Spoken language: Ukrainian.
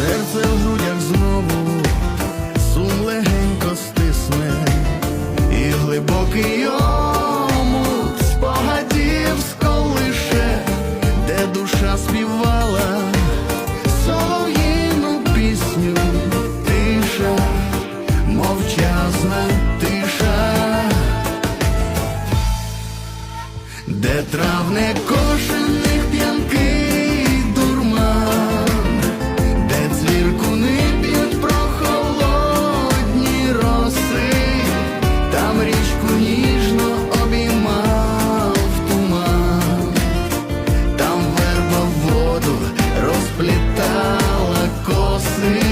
серце в грудях знову, сум легенько стисне, і глибокий омут спогадів сколише, де душа співала солов'їну пісню, тиша, мовчазна тиша, де травник sleep.